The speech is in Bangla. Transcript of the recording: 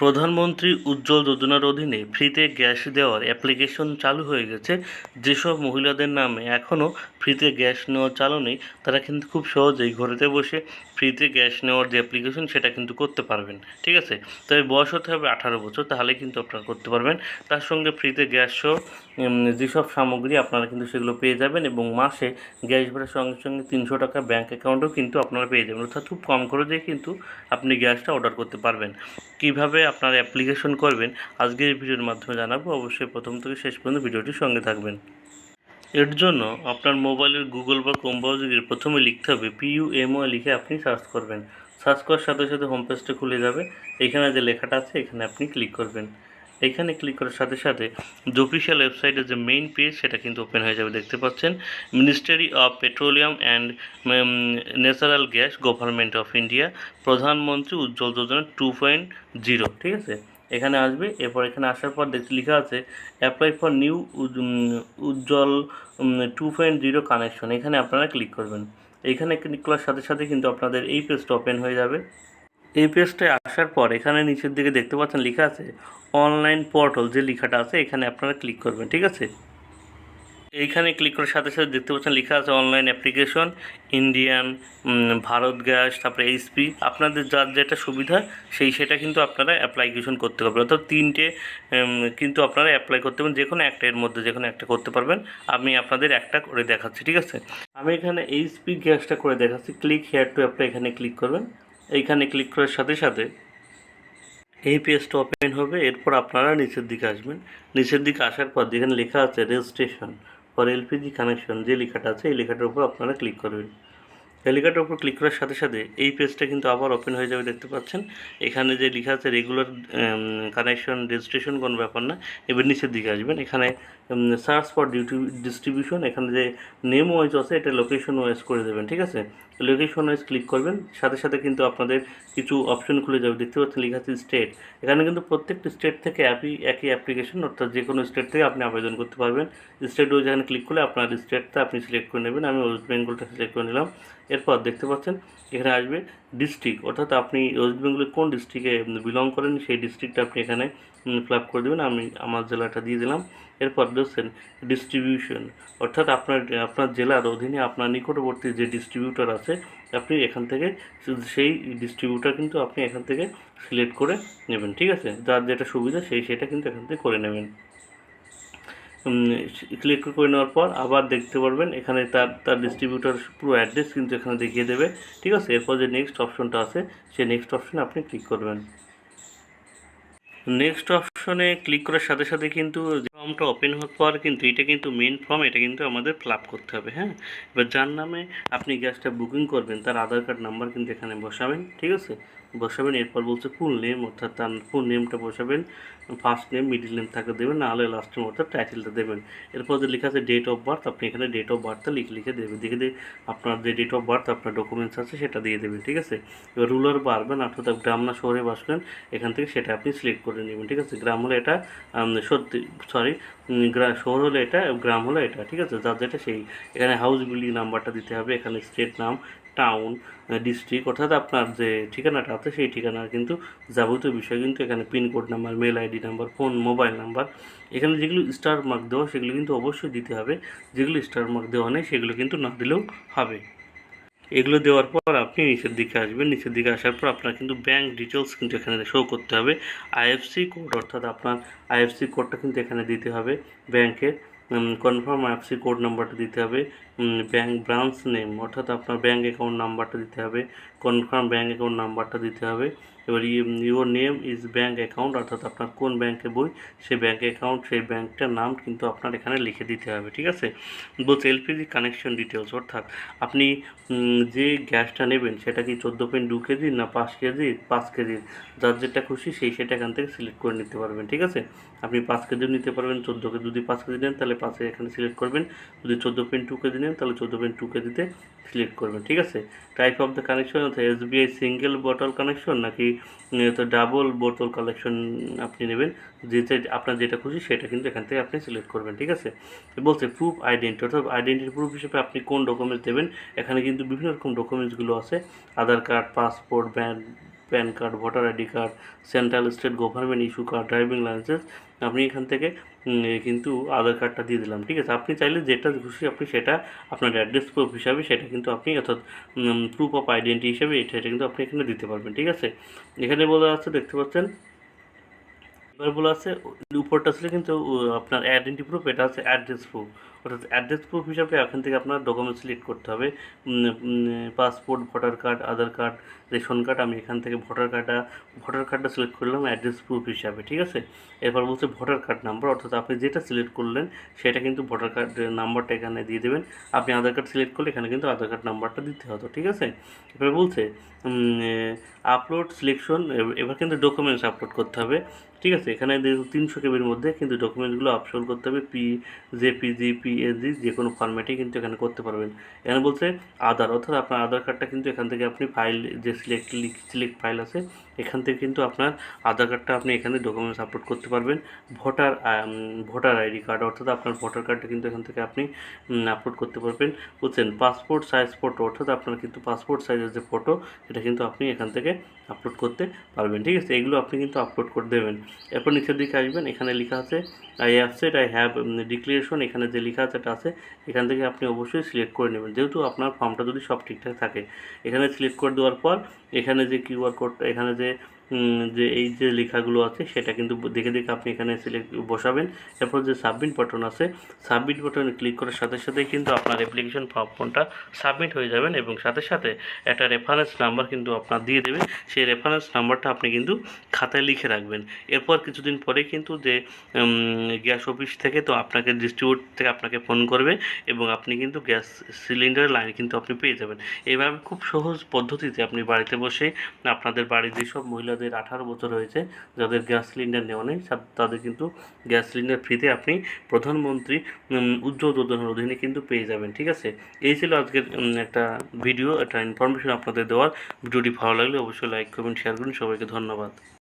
প্রধানমন্ত্রী উজ্জ্বল যোজনার অধীনে ফ্রিতে গ্যাস দেওয়ার অ্যাপ্লিকেশন চালু হয়ে গেছে। যেসব মহিলাদের নামে এখনও ফ্রিতে গ্যাস নেওয়া চালু নেই, তারা কিন্তু খুব সহজেই ঘরেতে বসে ফ্রিতে গ্যাস নেওয়ার যে অ্যাপ্লিকেশন সেটা কিন্তু করতে পারবেন, ঠিক আছে? তবে বয়স হতে হবে আঠারো বছর, তাহলে কিন্তু আপনারা করতে পারবেন। তার সঙ্গে ফ্রিতে গ্যাস সহ যেসব সামগ্রী আপনারা কিন্তু সেগুলো পেয়ে যাবেন এবং মাসে গ্যাস ভরার সঙ্গে সঙ্গে তিনশো টাকা ব্যাঙ্ক অ্যাকাউন্টেও কিন্তু আপনারা পেয়ে যাবেন। অর্থাৎ খুব কম খরচে কিন্তু আপনি গ্যাসটা অর্ডার করতে পারবেন। কীভাবে আপনারা অ্যাপ্লিকেশন করবেন, আজকের ভিডিওর মাধ্যমে জানাব। অবশ্যই প্রথম থেকে শেষ পর্যন্ত ভিডিওটির সঙ্গে থাকবেন। এর জন্য আপনার মোবাইলের গুগল বা ক্রোম প্রথমে লিখতে হবে পিইউএমও লিখে আপনি সার্চ করবেন। সার্চ করার সাথে সাথে হোম পেজটা খুলে যাবে। এখানে যে লেখাটা আছে, এখানে আপনি ক্লিক করবেন। এখানে ক্লিক করার সাথে সাথে যে অফিসিয়াল ওয়েবসাইটের যে মেইন পেজ সেটা কিন্তু ওপেন হয়ে যাবে, দেখতে পাচ্ছেন। Ministry of petroleum and natural gas government of India প্রধানমন্ত্রী Ujjwala Yojana two point zero ঠিক আছে? এখানে আসবে। এরপর এখানে আসার পর দেখতে লেখা আছে apply for new Ujjwala two point zero connection এখানে আপনারা ক্লিক করবেন। এখানে ক্লিক করার সাথে সাথে কিন্তু আপনাদের এই পেজটা ওপেন হয়ে যাবে। এই পেজটায় আসার পর এখানে নিচের দিকে দেখতে পাচ্ছেন লেখা আছে অনলাইন পোর্টাল যে লেখাটা আছে, এখানে আপনারা ক্লিক করবেন, ঠিক আছে? এইখানে ক্লিক করার সাথে সাথে দেখতে পাচ্ছেন লেখা আছে online application Indian Bharat gas তারপরে এইচপি আপনাদের যার যেটা সুবিধা, সেই সেটা কিন্তু আপনারা অ্যাপ্লিকেশন করতে পারবেন। অর্থাৎ তিনটে কিন্তু আপনারা অ্যাপ্লাই করতে পারবেন, যে কোনো একটা এর মধ্যে যে কোনো একটা করতে পারবেন। আমি আপনাদের একটা করে দেখাচ্ছি, ঠিক আছে? আমি এখানে এইচপি গ্যাসটা করে দেখাচ্ছি। ক্লিক হেয়ার টু অ্যাপ্লাই এখানে ক্লিক করবেন। এইখানে ক্লিক করার সাথে সাথে এই পেজটা ওপেন হবে। এরপর আপনারা নিচের দিকে আসবেন। নিচের দিকে আসার পর যেখানে লেখা আছে রেজিস্ট্রেশন ফর এলপিজি কানেকশন যে লেখাটা আছে, এই লেখাটার উপর আপনারা ক্লিক করবেন। এই লেখাটার উপর ক্লিক করার সাথে সাথে এই পেজটা কিন্তু আবার ওপেন হয়ে যাবে, দেখতে পাচ্ছেন? এখানে যে লেখা আছে রেগুলার কানেকশন রেজিস্ট্রেশন কোনো ব্যাপার না, এবার নিচের দিকে আসবেন। এখানে সার্চ ফর ডিউটি ডিস্ট্রিবিউশন এখানে যে নেম ওয়াইজ আছে, এটা লোকেশন ওয়াইজ করে দেবেন, ঠিক আছে? লোকেশন ওয়াইজ ক্লিক করবেন। সাথে সাথে কিন্তু আপনাদের কিছু অপশন খুলে যাবে। দেখতে পাচ্ছেন লেখা আছে স্টেট এখানে কিন্তু প্রত্যেকটি স্টেট থেকে একই একই অ্যাপ্লিকেশন অর্থাৎ যে কোনো স্টেট থেকে আপনি আবেদন করতে পারবেন। স্টেট ওয়াইজ এখানে ক্লিক করলে আপনার স্টেটটা আপনি সিলেক্ট করে নেবেন। আমি ওয়েস্ট বেঙ্গলটা সিলেক্ট করে নিলাম। এরপর দেখতে পাচ্ছেন, এখানে আসবে ডিস্ট্রিক্ট অর্থাৎ আপনি ওয়েস্ট বেঙ্গলের কোন ডিস্ট্রিক্টে বিলং করেন, সেই ডিস্ট্রিক্টটা আপনি এখানে ফিল আপ করে দেবেন। আমি আমার জেলাটা দিয়ে দিলাম। এরপর দেখছেন ডিস্ট্রিবিউশন অর্থাৎ আপনার আপনার জেলার অধীনে আপনার নিকটবর্তী যে ডিস্ট্রিবিউটর আছে, আপনি এখান থেকে সেই ডিস্ট্রিবিউটর কিন্তু আপনি এখান থেকে সিলেক্ট করে নেবেন, ঠিক আছে? যার যেটা সুবিধা সেই, সেটা কিন্তু এখান থেকে করে নেবেন। ক্লিক করে নেওয়ার পর আবার দেখতে পারবেন এখানে তার তার ডিস্ট্রিবিউটার পুরো অ্যাড্রেস কিন্তু এখানে দেখিয়ে দেবে, ঠিক আছে? এরপর যে নেক্সট অপশনটা আছে, সেই নেক্সট অপশনে আপনি ক্লিক করবেন। নেক্সট অপশনে ক্লিক করার সাথে সাথে কিন্তু ফর্মটা ওপেন হওয়ার পর কিন্তু এটা কিন্তু মেন ফর্ম এটা কিন্তু আমাদের ফিল আপ করতে হবে হ্যাঁ? এবার যার নামে আপনি গ্যাসটা বুকিং করবেন, তার আধার কার্ড নাম্বার কিন্তু এখানে বসাবেন, ঠিক আছে? বসাবেন, এরপর বলছে ফুল নেম অর্থাৎ তার ফুল নেমটা বসাবেন ফার্স্ট নেম মিডিল নেম থাকে দেবেন নাহলে লাস্ট নেম অর্থাৎ টাইটেলটা দেবেন। এরপর যে লেখা আছে ডেট অফ বার্থ আপনি এখানে ডেট অফ বার্থটা লিখে লিখে দেবেন, দেখে দিয়ে আপনার যে ডেট অফ বার্থ আপনার ডকুমেন্টস আছে, সেটা দিয়ে দেবেন, ঠিক আছে? এবার রুলার বা আরবান অর্থাৎ গ্রাম না শহরে বাস করেন, এখান থেকে সেটা আপনি সিলেক্ট করে নেবেন, ঠিক আছে? গ্রাম হলে এটা সত্যি সরি শহর হলে এটা, গ্রাম হলে এটা, ঠিক আছে? যার যেটা সেই, এখানে হাউস বিল্ডিং নাম্বারটা দিতে হবে, এখানে স্টেট নাম টাউন ডিস্ট্রিক্ট অর্থাৎ আপনার যে ঠিকানাটা আছে সেই ঠিকানার কিন্তু যাবতীয় বিষয় কিন্তু এখানে pincode number mail ID number phone mobile number এখানে যেগুলো স্টার মার্ক দেওয়া, সেগুলো কিন্তু অবশ্যই দিতে হবে, যেগুলো স্টার মার্ক দেওয়া নেই, সেগুলো কিন্তু না দিলেও হবে। এগুলো দেওয়ার পর আপনি নিচের দিকে আসবেন। নিচের দিকে আসার পর আপনার কিন্তু ব্যাঙ্ক ডিটেলস কিন্তু এখানে শো করতে হবে। আইএফসি কোড অর্থাৎ আপনার আইএফসি কোডটা কিন্তু এখানে দিতে হবে ব্যাংকের কনফার্ম আইএফসি কোড নাম্বারটা দিতে হবে। ব্যাঙ্ক ব্রাঞ্চ নেম অর্থাৎ আপনার ব্যাঙ্ক অ্যাকাউন্ট নাম্বারটা দিতে হবে। কনফার্ম ব্যাঙ্ক অ্যাকাউন্ট নাম্বারটা দিতে হবে। এবার your name is bank account অর্থাৎ আপনার কোন ব্যাংকে বই, সেই ব্যাঙ্ক অ্যাকাউন্ট সেই ব্যাংকটার নাম কিন্তু আপনার এখানে লিখে দিতে হবে, ঠিক আছে? বলছে এলপিজি কানেকশন ডিটেলস অর্থাৎ আপনি যে গ্যাসটা নেবেন, সেটা কি চোদ্দ পয়েন্ট দু কেজি না পাঁচ কেজি? পাঁচ কেজি। যার যেটা খুশি সেই সেটা এখান থেকে সিলেক্ট করে নিতে পারবেন, ঠিক আছে? আপনি পাঁচ কেজিও নিতে পারবেন, চোদ্দ কেজি যদি পাঁচ কেজি নেন, তাহলে পাঁচে এখানে সিলেক্ট করবেন। যদি চোদ্দ পয়েন্ট টু কেজি নেন, তাহলে চোদ্দ পয়েন্ট টু কেজিতে সিলেক্ট করবেন, ঠিক আছে? টাইপ অফ দ্য কানেকশন অর্থাৎ এসবিআই সিঙ্গেল বটল কানেকশন নাকি তো ডাবল বোতল কালেকশন আপনি নেবেন, যেটা, আপনার যেটা খুশি সেটা কিন্তু এখান থেকে আপনি সিলেক্ট করবেন, ঠিক আছে? বলছে প্রুফ আইডেন্টি অর্থাৎ আইডেন্টি প্রুফ হিসেবে আপনি কোন ডকুমেন্টস দেবেন? এখানে কিন্তু বিভিন্ন রকম ডকুমেন্টসগুলো আছে, Aadhaar card passport bank PAN card, voter ID card, central state government issue card, driving license, আপনি এখান থেকে কিন্তু আধার কার্ডটা দিয়ে দিলাম, ঠিক আছে? আপনি চাইলে যেটা খুশি আপনি সেটা আপনার অ্যাড্রেস প্রুফ হিসাবে সেটা কিন্তু আপনি, অর্থাৎ প্রুফ অফ আইডেন্টি হিসাবে এটা কিন্তু আপনি এখানে দিতে পারবেন, ঠিক আছে? এখানে বলা আছে, দেখতে পাচ্ছেন? এবার বলা আছে, উপরটা ছিল কিন্তু আপনার আইডেন্টি প্রুফ এটা আছে অ্যাড্রেস প্রুফ অর্থাৎ অ্যাড্রেস প্রুফ হিসাবে এখান থেকে আপনার ডকুমেন্ট সিলেক্ট করতে হবে। Passport voter card Aadhaar card ration card আমি এখান থেকে ভোটার কার্ডটা ভোটার কার্ডটা সিলেক্ট করলাম অ্যাড্রেস প্রুফ হিসাবে, ঠিক আছে? এরপর বলছে ভোটার কার্ড নাম্বার অর্থাৎ আপনি যেটা সিলেক্ট করলেন, সেটা কিন্তু ভোটার কার্ড নাম্বারটা এখানে দিয়ে দেবেন। আপনি আধার কার্ড সিলেক্ট করলে এখানে কিন্তু আধার কার্ড নাম্বারটা দিতে হতো, ঠিক আছে? এবার বলছে আপলোড সিলেকশন এবার কিন্তু ডকুমেন্টস আপলোড করতে হবে, ঠিক আছে? এখানে তিনশো কেবির মধ্যে কিন্তু ডকুমেন্টসগুলো আপলোড করতে হবে পি জেপিজি পিএসজি যে কোনো ফরম্যাটেই কিন্তু এখানে করতে পারবেন। এখানে বলছে আধার, অর্থাৎ আপনার আধার কার্ডটা কিন্তু এখান থেকে আপনি ফাইল যে সিলেক্ট সিলেক্ট ফাইল আছে, এখান থেকে কিন্তু আপনার আধার কার্ডটা আপনি এখানে ডকুমেন্টস আপলোড করতে পারবেন। ভোটার ভোটার আইডি কার্ড অর্থাৎ আপনার ভোটার কার্ডটা কিন্তু এখান থেকে আপনি আপলোড করতে পারবেন। বুঝছেন পাসপোর্ট সাইজ ফটো অর্থাৎ আপনার কিন্তু পাসপোর্ট সাইজের যে ফটো এটা কিন্তু আপনি এখান থেকে আপলোড করতে পারবেন। ঠিক আছে? এগুলো আপনি কিন্তু আপলোড করে দেবেন। এরপর নিচের দিকে আসবেন। এখানে লেখা আছে I accept I have declaration এখানে যে লেখা আছে যেটা আছে, এখান থেকে আপনি অবশ্যই সিলেক্ট করে নেবেন। যেহেতু আপনার ফর্মটা যদি সব ঠিকঠাক থাকে, এখানে সিলেক্ট করে দেওয়ার পর, এখানে যে কিউআর কোডটা এখানে যে যে এই যে লেখাগুলো আছে, সেটা কিন্তু দেখে দেখে আপনি এখানে সিলেক্ট বসাবেন। এরপর যে সাবমিট বাটন আছে সাবমিট বাটনে ক্লিক করার সাথে সাথে কিন্তু আপনার অ্যাপ্লিকেশন ফর্মটা সাবমিট হয়ে যাবেন এবং সাথে সাথে একটা রেফারেন্স নাম্বার কিন্তু আপনার দিয়ে দেবে সেই রেফারেন্স নাম্বারটা আপনি কিন্তু খাতায় লিখে রাখবেন। এরপর কিছুদিন পরে কিন্তু যে গ্যাস অফিস থেকে তো আপনাকে ডিস্ট্রিবিউট থেকে আপনাকে ফোন করবে এবং আপনি কিন্তু গ্যাস সিলিন্ডারের লাইন কিন্তু আপনি পেয়ে যাবেন। এইভাবে খুব সহজ পদ্ধতিতে আপনি বাড়িতে বসে আপনাদের বাড়ির যেসব মহিলাদের আঠারো বছর হয়েছে, যাদের গ্যাস সিলিন্ডার নেওয়া নেই তাদের কিন্তু গ্যাস সিলিন্ডার ফ্রিতে আপনি প্রধানমন্ত্রী উজ্জ্বল যোজনার অধীনে কিন্তু পেয়ে যাবেন, ঠিক আছে? এই ছিল আজকের একটা ভিডিও, একটা ইনফরমেশন আপনাদের দেওয়ার। ভিডিওটি ভালো লাগলে অবশ্যই লাইক করবেন শেয়ার করুন। সবাইকে ধন্যবাদ।